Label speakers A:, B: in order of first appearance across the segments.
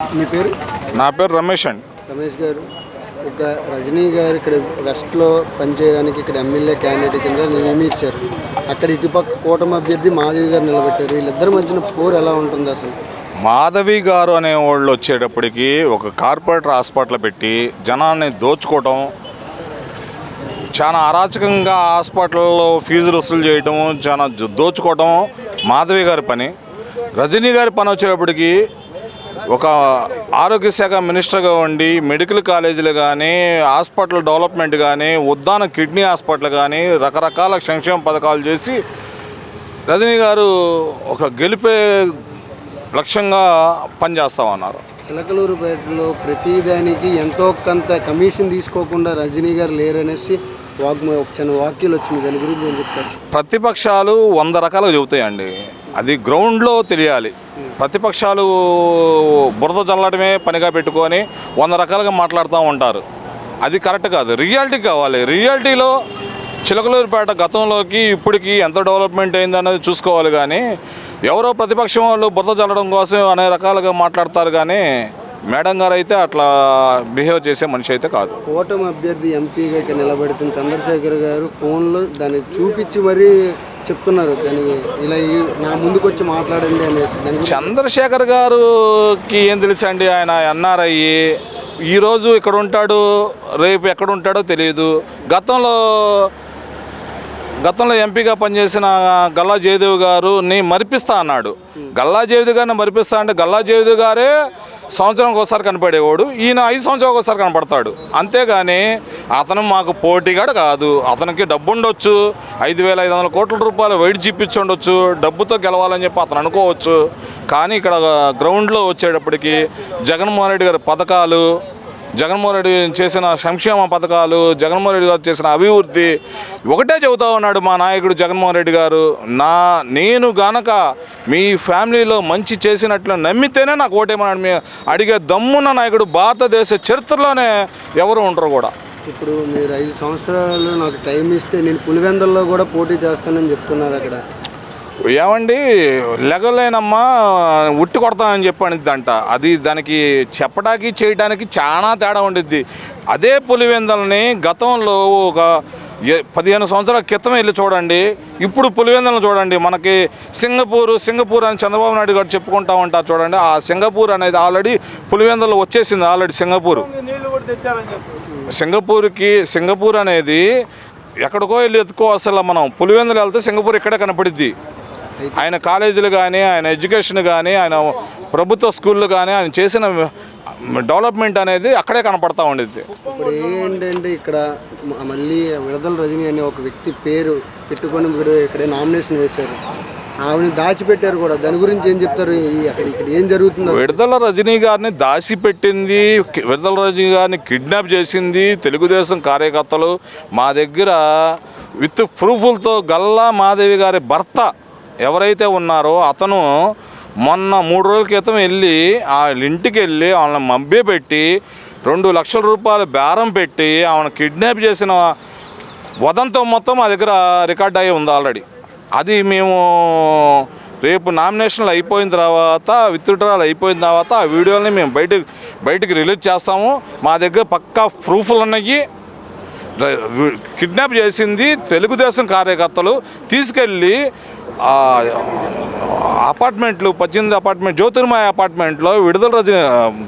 A: మీ పేరు?
B: నా పేరు రమేష్ అండి.
A: రమేష్ గారు ఒక రజనీ గారు ఇక్కడ వెస్ట్లో పనిచేయడానికి ఇక్కడ ఎమ్మెల్యే క్యాండిడేట్ కింద నియమించారు అక్కడ ఇటుపక్క కూటమి అభ్యర్థి మాధవి గారు నిలబెట్టారు. వీళ్ళిద్దరి మధ్యన పోరు ఎలా ఉంటుంది అసలు?
B: మాధవి గారు అనే వాళ్ళు వచ్చేటప్పటికి ఒక కార్పొరేటర్ హాస్పిటల్ పెట్టి జనాన్ని దోచుకోవటం చాలా అరాచకంగా హాస్పిటల్లో ఫీజులు వసూలు చేయటం చాలా దోచుకోవటం మాధవి గారి పని. రజనీ గారి పని వచ్చేటప్పటికి ఒక ఆరోగ్య శాఖ మినిస్టర్గా ఉండి మెడికల్ కాలేజీలు కానీ హాస్పిటల్ డెవలప్మెంట్ కానీ ఉద్దాన కిడ్నీ హాస్పిటల్ కానీ రకరకాల సంక్షేమ పథకాలు చేసి రజనీ గారు ఒక గెలిపే లక్ష్యంగా పనిచేస్తామన్నారు
A: చిలకలూరుపేటలో ప్రతిదానికి ఎంతో కొంత కమిషన్ తీసుకోకుండా రజనీ గారు లేరనేసి ఒక చిన్న వాక్యాలు వచ్చింది దాని గురించి చెప్తారు
B: ప్రతిపక్షాలు వంద రకాలుగా చెబుతాయండి. అది గ్రౌండ్లో తెలియాలి. ప్రతిపక్షాలు బురద చల్లడమే పనిగా పెట్టుకొని వంద రకాలుగా మాట్లాడుతూ ఉంటారు. అది కరెక్ట్ కాదు. రియాలిటీ కావాలి. రియాలిటీలో చిలకలూరుపేట గతంలోకి ఇప్పటికి ఎంత డెవలప్మెంట్ అయింది అనేది చూసుకోవాలి కానీ ఎవరో ప్రతిపక్షం వాళ్ళు బురద చల్లడం కోసం అనేక రకాలుగా మాట్లాడతారు కానీ మేడం గారు అయితే అట్లా బిహేవ్ చేసే మనిషి అయితే కాదు.
A: ఓటమి అభ్యర్థి ఎంపీగా నిలబెడుతున్న చంద్రశేఖర్ గారు ఫోన్లో దాన్ని చూపించి మరీ చెప్తున్నారు. దానికి ఇలా నా ముందుకు వచ్చి మాట్లాడండి అనేసి.
B: చంద్రశేఖర్ గారుకి ఏం తెలుసండి? ఆయన ఎన్ఆర్ఐ. ఈరోజు ఇక్కడ ఉంటాడు రేపు ఎక్కడ ఉంటాడో తెలియదు. గతంలో గతంలో ఎంపీగా పనిచేసిన గల్లా జయదేవ్ గారు నీ మరిపిస్తా అన్నాడు. గల్లా జయదేవ్ గారిని మరిపిస్తా అంటే గల్లా జయదేవ్ గారే సంవత్సరానికి ఒకసారి కనపడేవాడు. ఈయన ఐదు సంవత్సరాలకు ఒకసారి కనపడతాడు. అంతేగాని అతను మాకు పోటీగాడు కాదు. అతనికి డబ్బు ఉండొచ్చు. ఐదు వేల ఐదు వందల కోట్ల రూపాయలు వెయిట్ చూపించి ఉండొచ్చు. డబ్బుతో గెలవాలని చెప్పి అతను అనుకోవచ్చు. కానీ ఇక్కడ గ్రౌండ్లో వచ్చేటప్పటికి జగన్మోహన్ రెడ్డి గారి పథకాలు జగన్మోహన్ రెడ్డి చేసిన సంక్షేమ పథకాలు జగన్మోహన్ రెడ్డి గారు చేసిన అభివృద్ధి ఒకటే చెబుతా ఉన్నాడు మా నాయకుడు జగన్మోహన్ రెడ్డి గారు. నా నేను గనక మీ ఫ్యామిలీలో మంచి చేసినట్లు నమ్మితేనే నాకు ఓటేమన్నాడు మీ అడిగే దమ్మున్న నాయకుడు భారతదేశ చరిత్రలోనే ఎవరు ఉండరు కూడా.
A: ఇప్పుడు మీరు ఐదు సంవత్సరాలు నాకు టైం ఇస్తే నేను పులివెందల్లో కూడా పోటీ చేస్తానని చెప్తున్నారు అక్కడ.
B: ఏమండి? లెగలేనమ్మా ఉట్టి కొడతానని చెప్పనిద్దంట అది దానికి చెప్పడానికి చేయడానికి చాలా తేడా ఉండిద్ది. అదే పులివెందల్ని గతంలో ఒక ఏ- పదిహేను సంవత్సరాల క్రితం వెళ్ళి చూడండి. ఇప్పుడు పులివెందులను చూడండి. మనకి సింగపూర్ సింగపూర్ అని చంద్రబాబు నాయుడు గారు చెప్పుకుంటా ఉంటారు చూడండి. ఆ సింగపూర్ అనేది ఆల్రెడీ పులివెందులు వచ్చేసింది ఆల్రెడీ సింగపూర్. సింగపూర్కి సింగపూర్ అనేది ఎక్కడికో వెళ్ళి ఎత్తుకో అసలు మనం. పులివెందులు వెళ్తే సింగపూర్ ఇక్కడే కనపడిద్ది. ఆయన కాలేజీలు కానీ ఆయన ఎడ్యుకేషన్ కానీ ఆయన ప్రభుత్వ స్కూళ్ళు కానీ ఆయన చేసిన డెవలప్మెంట్ అనేది అక్కడే కనపడతా ఉండిద్ది.
A: ఇప్పుడు ఏంటంటే ఇక్కడ మళ్ళీ విడదల రజని అనే ఒక వ్యక్తి పేరు పెట్టుకొని ఇప్పుడు ఇక్కడ నామినేషన్ వేశారు. ఆవిడని దాచిపెట్టారు కూడా. దాని గురించి ఏం చెప్తారు? అక్కడ ఇక్కడ ఏం జరుగుతుందో?
B: విడుదల రజనీ గారిని దాచిపెట్టింది విడుదల రజనీ గారిని కిడ్నాప్ చేసింది తెలుగుదేశం కార్యకర్తలు. మా దగ్గర విత్ ప్రూఫులతో గల్లా మాదేవి గారి భర్త ఎవరైతే ఉన్నారో అతను మొన్న మూడు రోజుల క్రితం వెళ్ళి వాళ్ళ ఇంటికి వెళ్ళి వాళ్ళని మభ్య పెట్టి రెండు లక్షల రూపాయలు బేరం పెట్టి ఆమెను కిడ్నాప్ చేసిన వదంతం మొత్తం మా దగ్గర రికార్డ్ అయ్యి ఉంది ఆల్రెడీ. అది మేము రేపు నామినేషన్లు అయిపోయిన తర్వాత విత్డ్రాలు అయిపోయిన తర్వాత ఆ వీడియోని మేము బయటకు బయటికి రిలీజ్ చేస్తాము. మా దగ్గర పక్కా ప్రూఫ్లు ఉన్నాయి. కిడ్నాప్ చేసింది తెలుగుదేశం కార్యకర్తలు. తీసుకెళ్ళి అపార్ట్మెంట్లు పద్దెనిమిది అపార్ట్మెంట్ జ్యోతిర్మయ అపార్ట్మెంట్లో విడుదల రోజు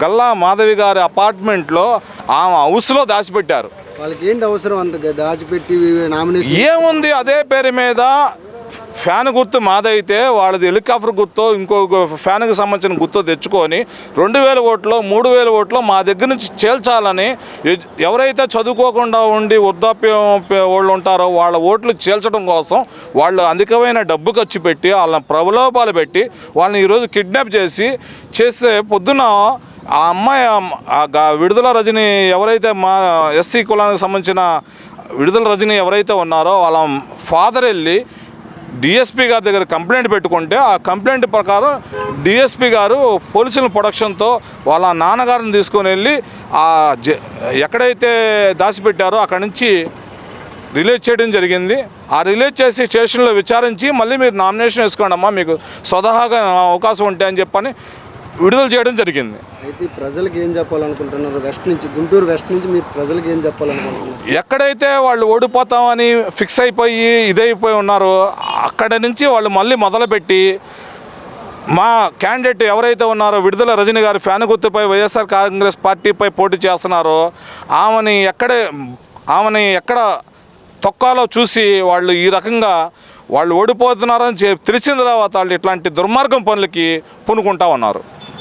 B: గల్లా మాధవి గారి అపార్ట్మెంట్లో ఆమె హౌస్లో దాచిపెట్టారు.
A: వాళ్ళకి ఏంటి అవసరం అంత దాచిపెట్టి నామినేషన్
B: ఏముంది అదే పేరు మీద ఫ్యాన్ గుర్తు మాదైతే వాళ్ళది హెలికాప్టర్ గుర్తో ఇంకో ఫ్యాన్కి సంబంధించిన గుర్తు తెచ్చుకొని రెండు వేల ఓట్లో మూడు వేల ఓట్లో మా దగ్గర నుంచి చేల్చాలని ఎవరైతే చదువుకోకుండా ఉండి వృద్ధాప్యం వాళ్ళు ఉంటారో వాళ్ళ ఓట్లు చేల్చడం కోసం వాళ్ళు అధికమైన డబ్బు ఖర్చు పెట్టి వాళ్ళని ప్రలోభాలు పెట్టి వాళ్ళని ఈరోజు కిడ్నాప్ చేసి చేస్తే పొద్దున ఆ అమ్మాయి ఆ విడుదల రజని ఎవరైతే మా ఎస్సీ కులానికి సంబంధించిన విడుదల రజని ఎవరైతే ఉన్నారో వాళ్ళ ఫాదర్ వెళ్ళి డిఎస్పీ గారి దగ్గర కంప్లైంట్ పెట్టుకుంటే ఆ కంప్లైంట్ ప్రకారం డిఎస్పీ గారు పోలీసుల ప్రొడక్షన్తో వాళ్ళ నాన్నగారిని తీసుకొని వెళ్ళి ఆ జ ఎక్కడైతే దాచిపెట్టారో అక్కడి నుంచి రిలీజ్ చేయడం జరిగింది. ఆ రిలీజ్ చేసి స్టేషన్లో విచారించి మళ్ళీ మీరు నామినేషన్ వేసుకోండి అమ్మా మీకు స్వతహాగా అవకాశం ఉంటే అని చెప్పని విడుదల చేయడం జరిగింది.
A: అయితే ప్రజలకు ఏం చెప్పాలనుకుంటున్నారు? వెస్ట్ నుంచి గుంటూరు వెస్ట్ నుంచి మీరు ప్రజలకు ఏం చెప్పాలనుకుంటున్నారు?
B: ఎక్కడైతే వాళ్ళు ఓడిపోతామని ఫిక్స్ అయిపోయి ఇదైపోయి ఉన్నారో అక్కడ నుంచి వాళ్ళు మళ్ళీ మొదలుపెట్టి మా క్యాండిడేట్ ఎవరైతే ఉన్నారో విడుదల రజని గారి ఫ్యాన్ గుర్తుపై వైఎస్ఆర్ కాంగ్రెస్ పార్టీపై పోటీ చేస్తున్నారో ఆమెని ఎక్కడే ఆమెని ఎక్కడ తొక్కాలో చూసి వాళ్ళు ఈ రకంగా వాళ్ళు ఓడిపోతున్నారని చెప్పి తెలిసిన తర్వాత వాళ్ళు ఇట్లాంటి దుర్మార్గం పనులకి పూనుకుంటా ఉన్నారు.